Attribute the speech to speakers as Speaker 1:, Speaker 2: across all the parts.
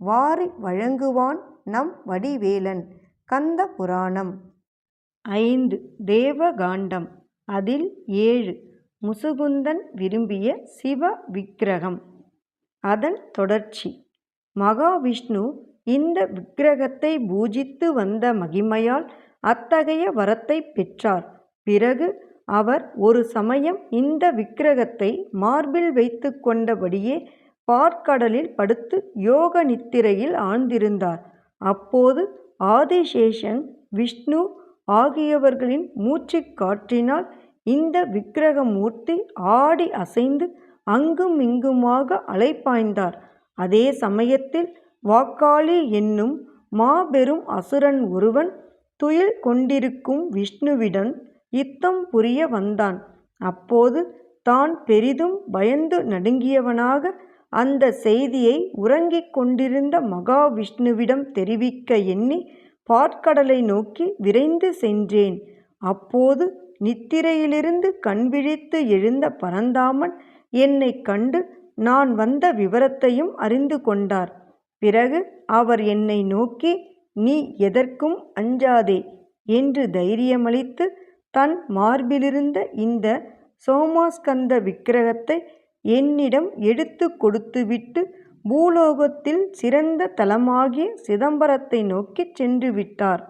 Speaker 1: வாரி வழங்குவான் நம் வடிவேலன். கந்த புராணம். ஐந்து. தேவகாண்டம். அதில் ஏழு. முசுகுந்தன் விரும்பிய சிவ விக்கிரகம். அதன் தொடர்ச்சி. மகாவிஷ்ணு இந்த விக்கிரகத்தை பூஜித்து வந்த மகிமையால் அத்தகைய வரத்தை பெற்றார். பிறகு அவர் ஒரு சமயம் இந்த விக்கிரகத்தை மார்பில் வைத்து கொண்டபடியே பாற்கடலில் படுத்து யோக நித்திரையில் ஆழ்ந்திருந்தார். அப்போது ஆதிசேஷன் விஷ்ணு ஆகியவர்களின் மூச்சு காற்றினால் இந்த விக்கிரகமூர்த்தி ஆடி அசைந்து அங்கும் இங்குமாக அலைப்பாய்ந்தார். அதே சமயத்தில் வாக்காளி என்னும் மாபெரும் அசுரன் ஒருவன் துயில் கொண்டிருக்கும் விஷ்ணுவிடன் யுத்தம் புரிய வந்தான். அப்போது தான் பெரிதும் பயந்து நடுங்கியவனாக அந்த செய்தியை உறங்கிக் கொண்டிருந்த மகாவிஷ்ணுவிடம் தெரிவிக்க எண்ணி பாற்கடலை நோக்கி விரைந்து சென்றேன். அப்போது நித்திரையிலிருந்து கண்விழித்து எழுந்த பரந்தாமன் என்னை கண்டு நான் வந்த விவரத்தையும் அறிந்து கொண்டார். பிறகு அவர் என்னை நோக்கி நீ எதற்கும் அஞ்சாதே என்று தைரியமளித்து தன் மார்பிலிருந்த இந்த சோமாஸ்கந்த விக்கிரகத்தை என்னிடம் எடுத்து கொடுத்துவிட்டு பூலோகத்தில் சிறந்த தலமாகிய சிதம்பரத்தை நோக்கிச் சென்று விட்டார்.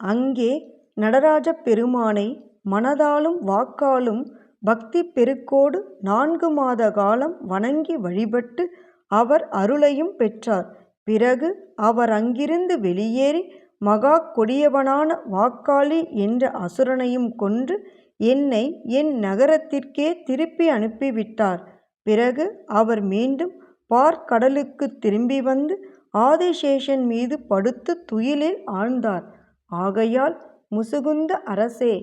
Speaker 1: அங்கே நடராஜ பெருமானை மனதாலும் வாக்காலும் பக்தி பெருக்கோடு நான்கு மாத காலம் வணங்கி வழிபட்டு அவர் அருளையும் பெற்றார். பிறகு அவர் அங்கிருந்து வெளியேறி மகா கொடியவனான வாக்காளி என்ற அசுரனையும் கொன்று என்னை என் நகரத்திற்கே திருப்பி அனுப்பிவிட்டார். பிறகு அவர் மீண்டும் பார்க்கடலுக்கு திரும்பி வந்து ஆதிசேஷன் மீது படுத்து துயிலில் ஆழ்ந்தார். ஆகையால் முசுகுந்த அரசே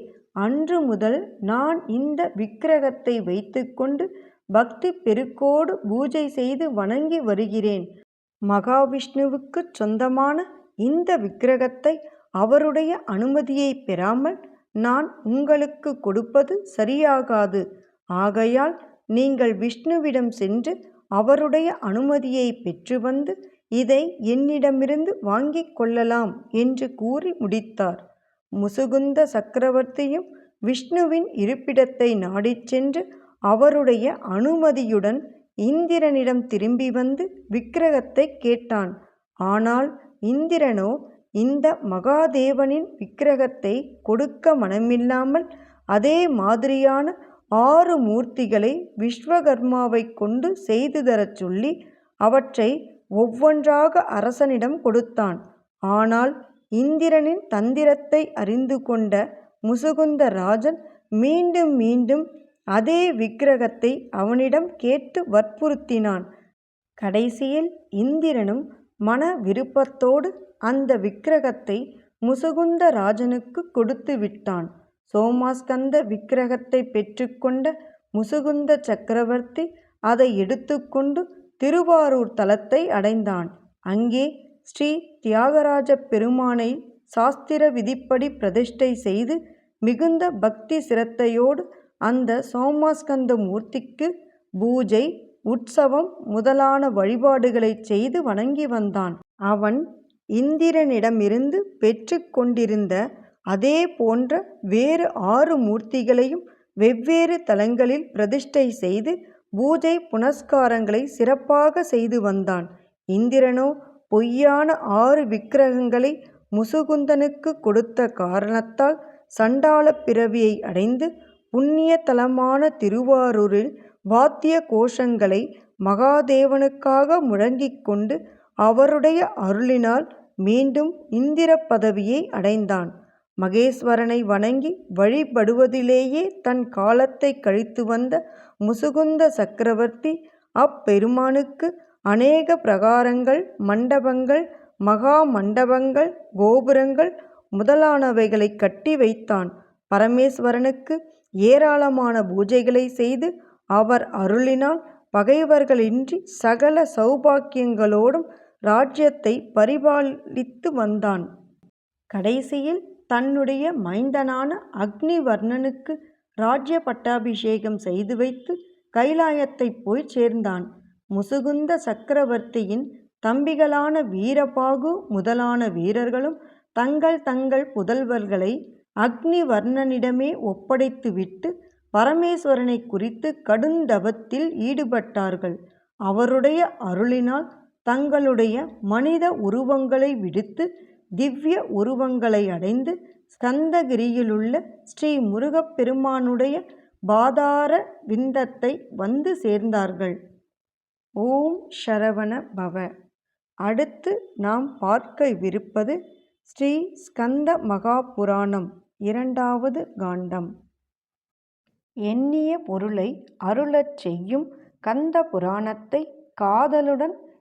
Speaker 1: அன்று முதல் நான் இந்த விக்கிரகத்தை வைத்துக்கொண்டு பக்தி பெருக்கோடு பூஜை செய்து வணங்கி வருகிறேன். மகாவிஷ்ணுவுக்குச் சொந்தமான இந்த விக்கிரகத்தை அவருடைய அனுமதியை பெறாமல் நான் உங்களுக்கு கொடுப்பது சரியாகாது. ஆகையால் நீங்கள் விஷ்ணுவிடம் சென்று அவருடைய அனுமதியை பெற்று வந்து இதை என்னிடமிருந்து வாங்கிக் கொள்ளலாம் என்று கூறி முடித்தார். முசுகுந்த சக்கரவர்த்தியும் விஷ்ணுவின் இருப்பிடத்தை நாடிச் சென்று அவருடைய அனுமதியுடன் இந்திரனிடம் திரும்பி வந்து விக்கிரகத்தை கேட்டான். ஆனால் இந்திரனோ இந்த மகாதேவனின் விக்கிரகத்தை கொடுக்க மனமில்லாமல் அதே மாதிரியான ஆறு மூர்த்திகளை விஸ்வகர்மாவை கொண்டு செய்து தரச் சொல்லி அவற்றை ஒவ்வொன்றாக அரசனிடம் கொடுத்தான். ஆனால் இந்திரனின் தந்திரத்தை அறிந்து கொண்ட முசுகுந்த ராஜன் மீண்டும் மீண்டும் அதே விக்கிரகத்தை அவனிடம் கேட்டு வற்புறுத்தினான். கடைசியில் இந்திரனும் மன விருப்பத்தோடு அந்த விக்கிரகத்தை முசுகுந்த ராஜனுக்கு கொடுத்து விட்டான். சோமாஸ்கந்த விக்கிரகத்தை பெற்றுக்கொண்ட முசுகுந்த சக்கரவர்த்தி அதை எடுத்துக்கொண்டு திருவாரூர் தலத்தை அடைந்தான். அங்கே ஸ்ரீ தியாகராஜ பெருமானை சாஸ்திர விதிப்படி பிரதிஷ்டை செய்து மிகுந்த பக்தி சிரத்தையோடு அந்த சோமாஸ்கந்த மூர்த்திக்கு பூஜை உற்சவம் முதலான வழிபாடுகளைச் செய்து வணங்கி வந்தான். அவன் இந்திரனிடமிருந்து பெற்று கொண்டிருந்த அதே போன்ற வேறு ஆறு மூர்த்திகளையும் வெவ்வேறு தலங்களில் பிரதிஷ்டை செய்து பூஜை புனஸ்காரங்களை சிறப்பாக செய்து வந்தான். இந்திரனோ பொய்யான ஆறு விக்கிரகங்களை முசுகுந்தனுக்கு கொடுத்த காரணத்தால் சண்டாள பிறவியை அடைந்து புண்ணிய தலமான திருவாரூரில் வாத்திய கோஷங்களை மகாதேவனுக்காக முழங்கிக் கொண்டு அவருடைய அருளினால் மீண்டும் இந்திர பதவியை அடைந்தான். மகேஸ்வரனை வணங்கி வழிபடுவதிலேயே தன் காலத்தை கழித்து வந்த முசுகுந்த சக்கரவர்த்தி அப்பெருமானுக்கு அநேக பிரகாரங்கள் மண்டபங்கள் மகா மண்டபங்கள் கோபுரங்கள் முதலானவைகளை கட்டி வைத்தான். பரமேஸ்வரனுக்கு ஏராளமான பூஜைகளை செய்து அவர் அருளினால் பகைவர்களின்றி சகல சௌபாக்கியங்களோடும் ராஜ்யத்தை பரிபாலித்து வந்தான். கடைசியில் தன்னுடைய மைந்தனான அக்னிவர்ணனுக்கு ராஜ்ய பட்டாபிஷேகம் செய்து வைத்து கைலாயத்தை போய் சேர்ந்தான். முசுகுந்த சக்கரவர்த்தியின் தம்பிகளான வீரபாகு முதலான வீரர்களும் தங்கள் தங்கள் புதல்வர்களை அக்னிவர்ணனிடமே ஒப்படைத்துவிட்டு பரமேஸ்வரனை குறித்து கடுந்தவத்தில் ஈடுபட்டார்கள். அவருடைய அருளினால் தங்களுடைய மனித உருவங்களை விடுத்து திவ்ய உருவங்களை அடைந்து ஸ்கந்தகிரியிலுள்ள ஸ்ரீ முருகப்பெருமானுடைய பாதார விந்தத்தை வந்து சேர்ந்தார்கள். ஓம் ஷரவண பவ. அடுத்து நாம் பார்க்கவிருப்பது ஸ்ரீ ஸ்கந்த மகாபுராணம் இரண்டாவது காண்டம். எண்ணிய பொருளை அருளச் செய்யும் கந்த புராணத்தை காதலுடன்